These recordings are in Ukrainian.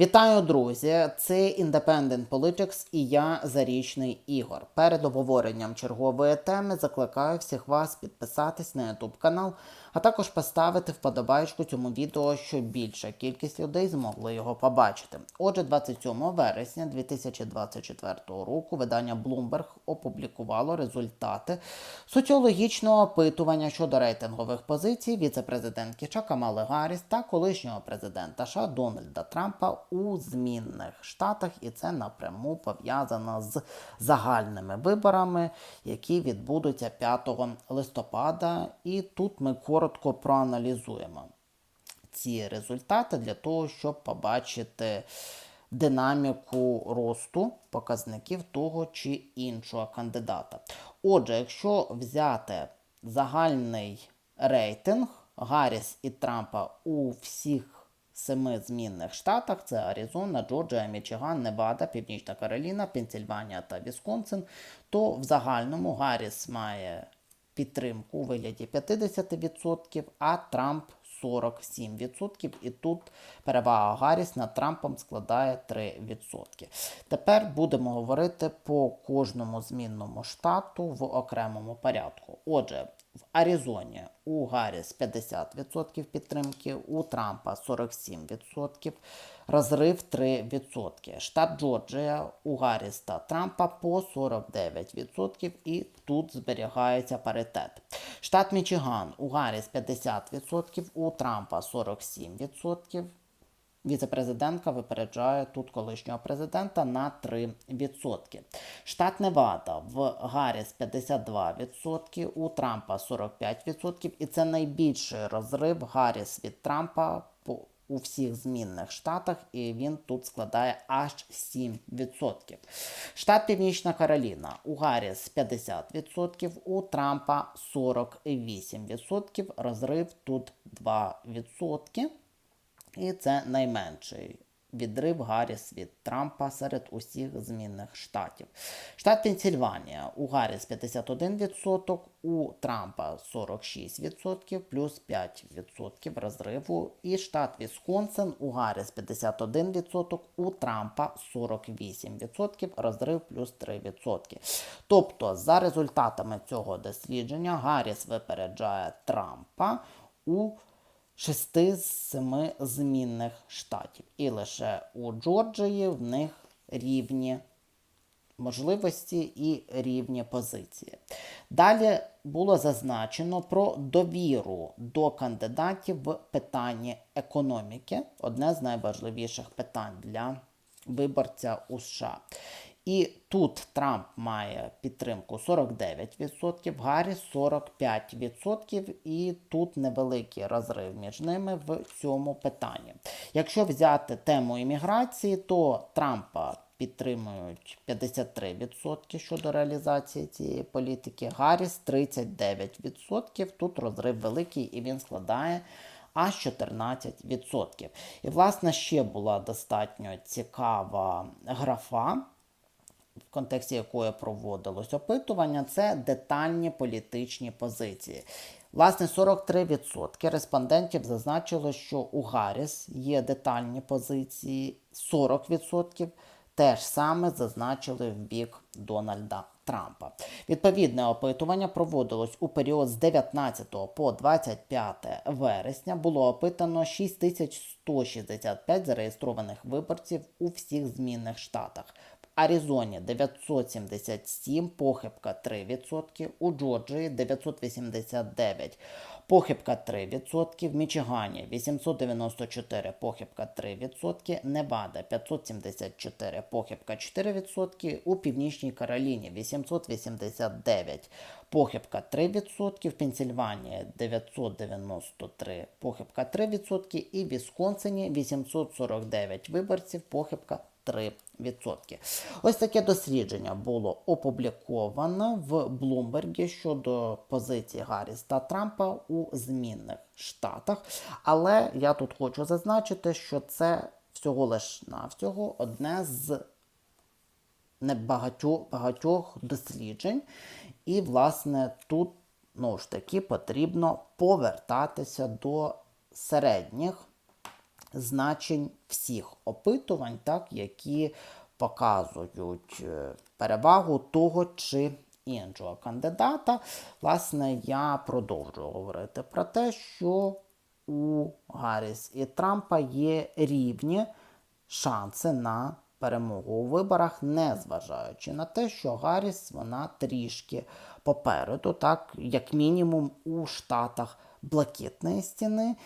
Вітаю, друзі! Це Independent Politics і я Зарічний Ігор. Перед обговоренням чергової теми закликаю всіх вас підписатись на YouTube канал, а також поставити вподобайку цьому відео, щоб більша кількість людей змогли його побачити. Отже, 27 вересня 2024 року видання Bloomberg опублікувало результати соціологічного опитування щодо рейтингових позицій віце-президентки США Камали Гарріс та колишнього президента США Дональда Трампа у змінних штатах, і це напряму пов'язано з загальними виборами, які відбудуться 5 листопада. І тут ми коротко проаналізуємо ці результати для того, щоб побачити динаміку росту показників того чи іншого кандидата. Отже, якщо взяти загальний рейтинг Гарріс і Трампа у всіх семи змінних штатах: це Аризона, Джорджія, Мічиган, Невада, Північна Кароліна, Пенсільванія та Вісконсин, то в загальному Гарріс має підтримку у вигляді 50%, а Трамп 47%. І тут перевага Гарріс над Трампом складає 3%. Тепер будемо говорити по кожному змінному штату в окремому порядку. Отже, в Аризоні у Гарріс 50% підтримки, у Трампа 47%, розрив 3%. Штат Джорджія у Гарріс та Трампа по 49%, і тут зберігається паритет. Штат Мічиган у Гарріс 50%, у Трампа 47%. Віце-президентка випереджає тут колишнього президента на 3%. Штат Невада в Гарріс 52%, у Трампа 45%. І це найбільший розрив Гарріс від Трампа по у всіх змінних штатах, і він тут складає аж 7%. Штат Північна Кароліна у Гарріс 50%, у Трампа 48%. Розрив тут 2%. І це найменший відрив Гарріс від Трампа серед усіх змінних штатів. Штат Пенсільванія у Гарріс 51%, у Трампа 46%, плюс 5% розриву. І штат Вісконсин у Гарріс 51%, у Трампа 48%, розрив плюс 3%. Тобто, за результатами цього дослідження, Гарріс випереджає Трампа у шести з семи змінних штатів. І лише у Джорджії в них рівні можливості і рівні позиції. Далі було зазначено про довіру до кандидатів в питанні економіки одне з найважливіших питань для виборця у США. І тут Трамп має підтримку 49%, Гарріс 45%, і тут невеликий розрив між ними в цьому питанні. Якщо взяти тему імміграції, то Трампа підтримують 53% щодо реалізації цієї політики, Гарріс 39%. Тут розрив великий і він складає аж 14%. І, власне, ще була достатньо цікава графа в контексті якої проводилось опитування, це детальні політичні позиції. Власне, 43% респондентів зазначило, що у Гарріс є детальні позиції, 40% теж саме зазначили в бік Дональда Трампа. Відповідне опитування проводилось у період з 19 по 25 вересня. Було опитано 6165 зареєстрованих виборців у всіх змінних штатах. Аризоні 977, похибка 3%, у Джорджії 989, похибка 3%, в Мічигані 894, похибка 3%, Невада 574, похибка 4%, у Північній Кароліні 889, похибка 3%, в Пенсільванії 993, похибка 3% і в Вісконсині 849 виборців, похибка 3%. Ось таке дослідження було опубліковано в Блумбергі щодо позиції Гарріс та Трампа у змінних штатах. Але я тут хочу зазначити, що це всього лиш навсього одне з небагатьох багатьох досліджень. І, власне, тут ну ж таки потрібно повертатися до середніх значень всіх опитувань, так, які показують е, перевагу того чи іншого кандидата. Власне, я продовжую говорити про те, що у Гарріс і Трампа є рівні шанси на перемогу у виборах, не зважаючи на те, що Гарріс вона трішки попереду, так, як мінімум у штатах Блакитної стіни,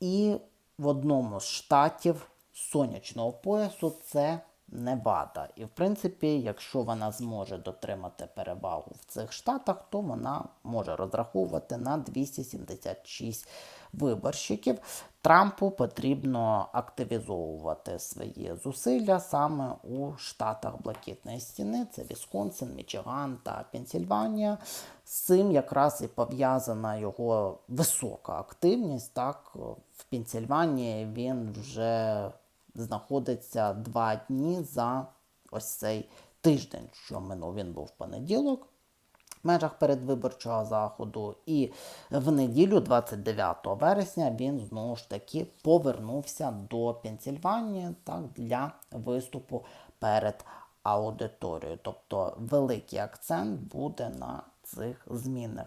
і в одному з штатів сонячного поясу. Це Невада. І в принципі, якщо вона зможе дотримати перевагу в цих штатах, то вона може розраховувати на 276 виборщиків. Трампу потрібно активізовувати свої зусилля саме у штатах Блакитної стіни. Це Вісконсин, Мічиган та Пенсільванія. З цим якраз і пов'язана його висока активність. Так, в Пенсільванії він вже знаходиться два дні за ось цей тиждень, що минув. Він був понеділок в межах передвиборчого заходу. І в неділю, 29 вересня, він знову ж таки повернувся до Пенсільванії так, для виступу перед аудиторією. Тобто великий акцент буде на цих змінних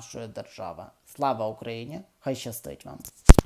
нашої держави. Слава Україні! Хай щастить вам!